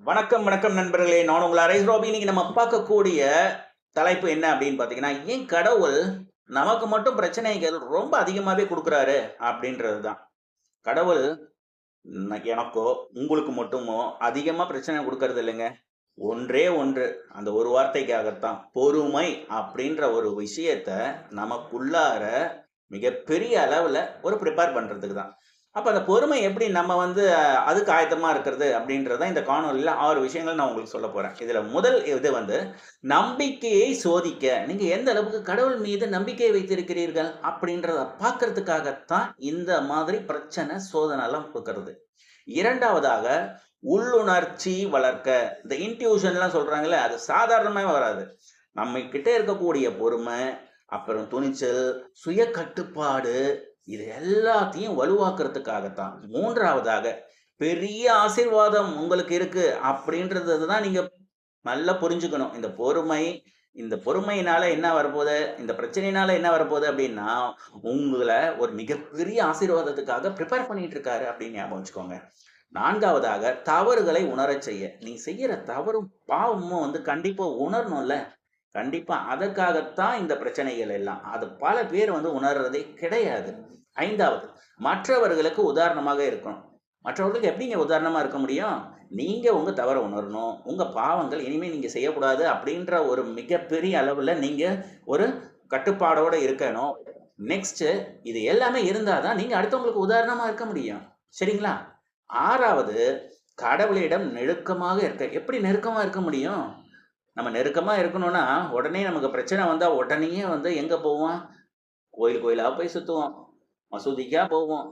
வணக்கம் வணக்கம் நண்பர்களே. நான் உங்களை அரைஸ் ரோபி இன்னைக்கு நம்ம பார்க்கக்கூடிய தலைப்பு என்ன அப்படின்னு பார்த்தீங்கன்னா ஏன் கடவுள் நமக்கு மட்டும் பிரச்சனைகள் ரொம்ப அதிகமாகவே கொடுக்குறாரு அப்படின்றது தான். கடவுள் எனக்கோ உங்களுக்கு மட்டுமோ அதிகமாக பிரச்சனை கொடுக்கறது இல்லைங்க. ஒன்றே ஒன்று. அந்த ஒரு வார்த்தைக்காகத்தான். பொறுமை அப்படின்ற ஒரு விஷயத்த நமக்குள்ளார மிகப்பெரிய அளவில் ஒரு ப்ரிப்பேர் பண்ணுறதுக்கு தான். அப்போ அந்த பொறுமை எப்படி நம்ம வந்து அதுக்கு ஆயத்தமாக இருக்கிறது அப்படின்றத இந்த காணொலியில் ஆறு விஷயங்கள் நான் உங்களுக்கு சொல்ல போகிறேன் இதில் முதல் இது வந்து நம்பிக்கையை சோதிக்க. நீங்கள் எந்த அளவுக்கு கடவுள் மீது நம்பிக்கை வைத்திருக்கிறீர்கள் அப்படின்றத பார்க்கறதுக்காகத்தான் இந்த மாதிரி பிரச்சனை சோதனைலாம் கொடுக்கறது. இரண்டாவதாக உள்ளுணர்ச்சி வளர்க்க. இந்த இன்ட்யூஷன்லாம் சொல்கிறாங்களே அது சாதாரணமாக வராது. நம்ம இருக்கக்கூடிய பொறுமை அப்புறம் துணிச்சல் சுய கட்டுப்பாடு இது எல்லாத்தையும் வலுவாக்குறதுக்காகத்தான். மூன்றாவதாக பெரிய ஆசீர்வாதம் உங்களுக்கு இருக்கு அப்படின்றது தான் நீங்க நல்லா புரிஞ்சுக்கணும். இந்த பொறுமை இந்த பொறுமையினால என்ன வரப்போகுது இந்த பிரச்சனையினால என்ன வரப்போகுது அப்படின்னா உங்களை ஒரு மிகப்பெரிய ஆசீர்வாதத்துக்காக ப்ரிப்பேர் பண்ணிட்டு இருக்காரு அப்படின்னு ஞாபகம் வச்சுக்கோங்க. நான்காவதாக தவறுகளை உணரச் செய்ய. நீ செய்யற தவறும் பாவமும் வந்து கண்டிப்பா உணரணும்ல. கண்டிப்பா அதற்காகத்தான் இந்த பிரச்சனைகள் எல்லாம். அது பல பேர் வந்து உணர்றதே கிடையாது. ஐந்தாவது மற்றவர்களுக்கு உதாரணமாக இருக்கணும். மற்றவர்களுக்கு எப்படிங்க உதாரணமாக இருக்க முடியும்? நீங்கள் உங்கள் தவறை உணரணும். உங்கள் பாவங்கள் இனிமேல் நீங்கள் செய்யக்கூடாது அப்படின்ற ஒரு மிகப்பெரிய அளவில் நீங்கள் ஒரு கட்டுப்பாடோடு இருக்கணும். நெக்ஸ்ட்டு இது எல்லாமே இருந்தால் தான் நீங்கள் அடுத்தவங்களுக்கு உதாரணமாக இருக்க முடியும். சரிங்களா? ஆறாவது கடவுளிடம் நெருக்கமாக இருக்க எப்படி நெருக்கமாக இருக்க முடியும்? நம்ம நெருக்கமாக இருக்கணும்னா உடனே நமக்கு பிரச்சனை வந்தால் உடனே வந்து எங்கே போவோம்? கோயில் கோயிலாக போய் சுற்றுவோம் மசூதிக்கா போவோம்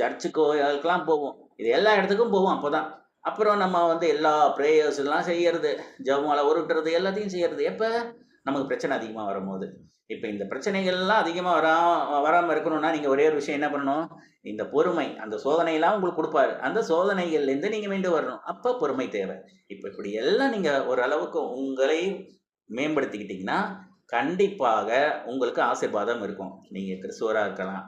சர்ச்சுக்கோ அதுக்கெல்லாம் போவோம். இது எல்லா இடத்துக்கும் போவோம் அப்போதான். அப்புறம் நம்ம வந்து எல்லா ப்ரேயர்ஸ் எல்லாம் செய்யறது ஜபமாலை உருட்டுறது எல்லாத்தையும் செய்யறது. எப்போ? நமக்கு பிரச்சனை அதிகமாக வரும்போது. இப்போ இந்த பிரச்சனைகள்லாம் அதிகமாக வரா வராமல் இருக்கணும்னா நீங்கள் ஒரே ஒரு விஷயம் என்ன பண்ணணும்? இந்த பொறுமை அந்த சோதனையெல்லாம் உங்களுக்கு கொடுப்பாரு. அந்த சோதனைகள்லேருந்து நீங்கள் மீண்டு வரணும். அப்போ பொறுமை தேவை. இப்போ இப்படி எல்லாம் நீங்கள் ஓரளவுக்கு உங்களை மேம்படுத்திக்கிட்டிங்கன்னா கண்டிப்பாக உங்களுக்கு ஆசீர்வாதம் இருக்கும். நீங்கள் கிறிஸ்துவராக இருக்கலாம்.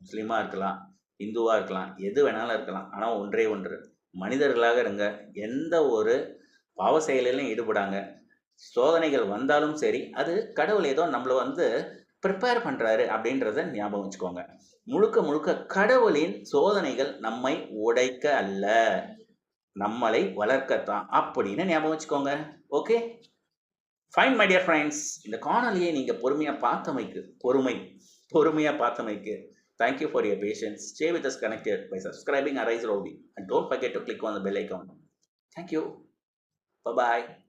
முஸ்லீமாக இருக்கலாம் இந்துவாக இருக்கலாம் எது வேணாலும் இருக்கலாம் ஆனால் ஒன்றே ஒன்று. மனிதர்களாக இருங்க எந்த ஒரு பாவ செயலிலும் ஈடுபடாங்க. சோதனைகள் வந்தாலும் சரி அது கடவுள் ஏதோ நம்மளை வந்து ப்ரிப்பேர் பண்ணுறாரு அப்படின்றத ஞாபகம் வச்சுக்கோங்க. முழுக்க முழுக்க கடவுளின் சோதனைகள் நம்மை உடைக்க அல்ல. நம்மளை வளர்க்கத்தான் அப்படின்னு ஞாபகம் வச்சுக்கோங்க. Okay? Fine my dear friends இந்த காணொலியை நீங்கள் பொறுமையாக பார்த்தமைக்கு பொறுமை பொறுமையாக பார்த்தமைக்கு Thank you for your patience. Stay with us connected by subscribing Arise Robi and don't forget to click on the bell icon. Thank you. Bye bye.